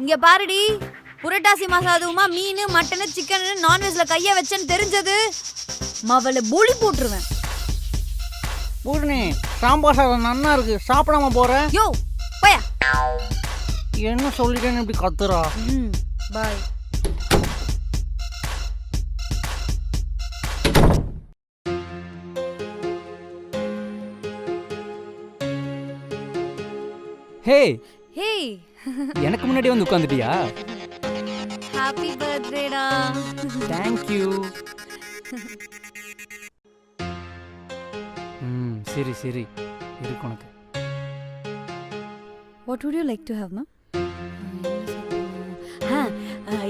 இங்க பாருடி. புரட்டாசி மாசம் அதுவுமா மீன் மட்டன் சிக்கன் நான்வெஜ்ல கைய வச்சேன்னு தெரிஞ்சது. மவளை பொலி போட்டுருவேன். பூர்ணி சாம்பார் சாதம் நன்னா இருக்கு. சாப்பிடாம போற? யோ போயா. என்ன சொல்லிட்டேன்னு இப்படி கத்துறா? ம் பாய் ஹே ஹேய் எனக்கு முன்னாடி வந்து உட்காந்துட்டியா ஹாப்பி பர்த்டேடா தேங்க்யூ ம் சரி சரி. இருக்கு உனக்கு. What would you like to have ma'am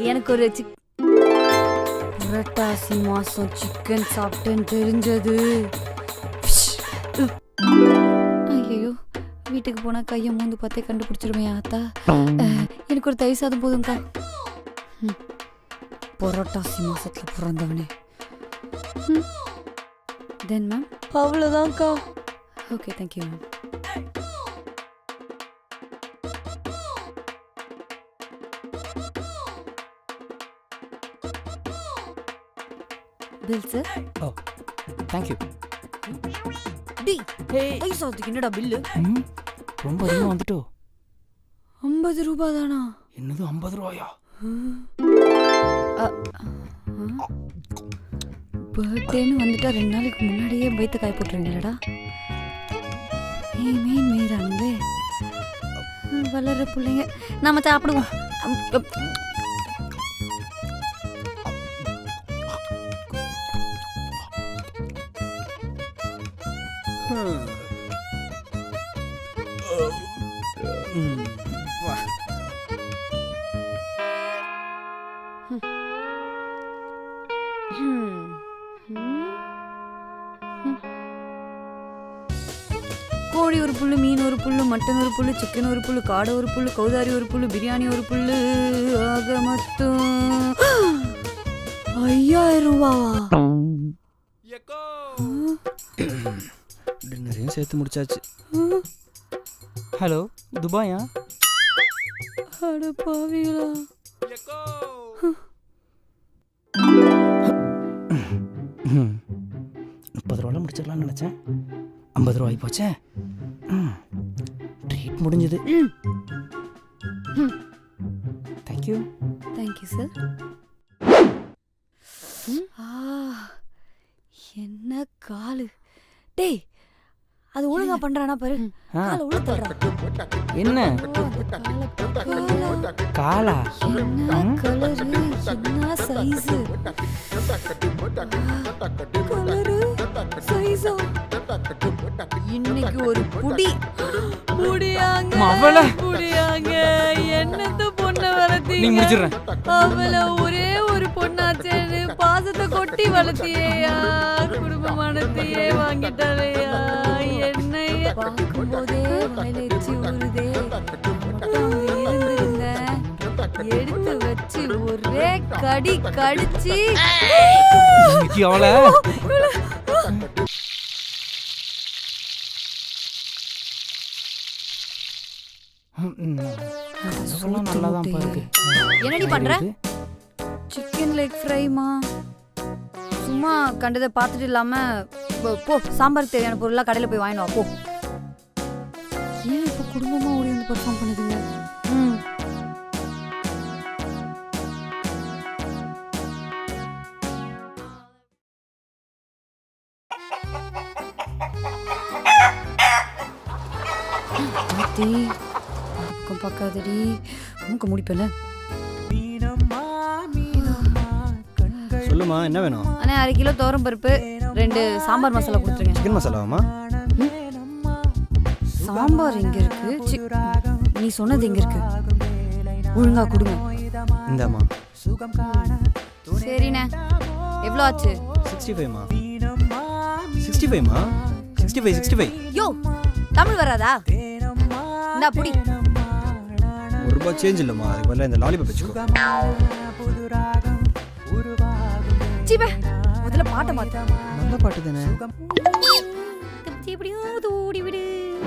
எனக்கு ஒரு சிக் புரட்டாசி மாசம் சிக்கன் சாப்பிட்டேன்னு தெரிஞ்சது. வீட்டுக்கு போனா கையை மூந்து பார்த்தே கண்டுபிடிச்சிருவேன் ஆத்தா. எனக்கு ஒரு தயிர் சாதம் போதும்க்கா. புரட்டாசி மாசத்துல பிறந்தவனே. Then ma'am அவ்வளோதான்க்கா okay thank you ma'am bill sir oh thank you D ஹே தயிர் சாதத்துக்கு என்னடா பில்லு ரொம்ப அதிகமாக வந்துட்டோ? ஐம்பது ரூபாய் தானா என்னது ஐம்பது ரூபாயா? பர்த்டேன்னு வந்துட்டா ரெண்டு நாளைக்கு முன்னாடியே வயிற்று காய போட்டுருங்களடா ஏய் மீன் மீறானுங்க வளர்ற பிள்ளைங்க. நாம சாப்பிடுவோம். அம், கோழி ஒரு புல்லு மீன் ஒரு புல்லு மட்டன் ஒரு புல்லு சிக்கன் ஒரு புல்லு காடை ஒரு புல்லு கௌதாரி ஒரு புல்லு பிரியாணி ஒரு புல்லு ஆக மொத்தம் ஐயாயிரம் ரூபாவா டின்னரையும் சேர்த்து முடிச்சாச்சு. ஹலோ துபாயா? அட பாவிகளா. முப்பது ரூபாவில் முடிச்சிடலாம்னு நினச்சேன். ஐம்பது ரூபாய் போச்சே. ட்ரீட் முடிஞ்சது. ம். தேங்க்யூ தேங்க்யூ சார் ஆ என்ன காலு. டேய் அது ஒழுங்கா பண்றானா பாரு. கால உள்ள தள்ளுறான். என்ன? கால? என்ன கலரு என்ன சைஸு கலரு சைஸா இன்னைக்கு ஒரு புடி. புடியாங்க மவள. புடியாங்க. என்னத்த பொண்ண நீ வளர்த்தீங்க முடிச்சிடுறேன். அவள ஒரே ஒரு பொண்ணாச்சேன்னு பாசத்தை கொட்டி வளர்த்தியேயா குடும்பமானத்தையே வாங்கிட்டாளையா என்னைய ஒரே கடி கடிச்சு. அவளை. என்னடி பண்ற? சிக்கன் லெக் ஃப்ரைமா சும்மா கண்டதை பார்த்துட்டு இல்லாம போ- சாம்பாருக்கு தேவையான பொருள்லாம் கடையில் போய் வாங்கிட்டு வா போ. ஏன் இப்போ குடும்பமா ஓடி வந்து பெர்ஃபார்ம் பண்ணுதுங்க? அந்த பக்கம் பார்க்காதடி மூக்க முடிப்பேல சொல்லுமா என்ன வேணும்? அண்ணே அரை கிலோ துவரம் பருப்பு ரெண்டு சாம்பார் மசாலா கொடுத்துருங்க. சிக்கன் மசாலாவாமா சாம்பார் எங்க இருக்கு? நீ சொன்னது எங்க இருக்கு? ஒழுங்கா கொடுங்க. இந்தாம்மா. சரிண்ணே. எவ்வளோ ஆச்சு? சிக்ஸ்டி ஃபைவ்மா? Sixty ஃபைவ்மா? Sixty five sixty five. யோ தமிழ் வராதா? இந்தா புடி. ஒரு ரூபாய் சேஞ்ச் இல்லைம்மா. அதுக்கு பதிலாக இந்த லாலிபாப் வச்சுக்கோ. சீபே முதல்ல பாட்டை மாத்த. நல்ல பாட்டு தானே? எப்படியோ தூடி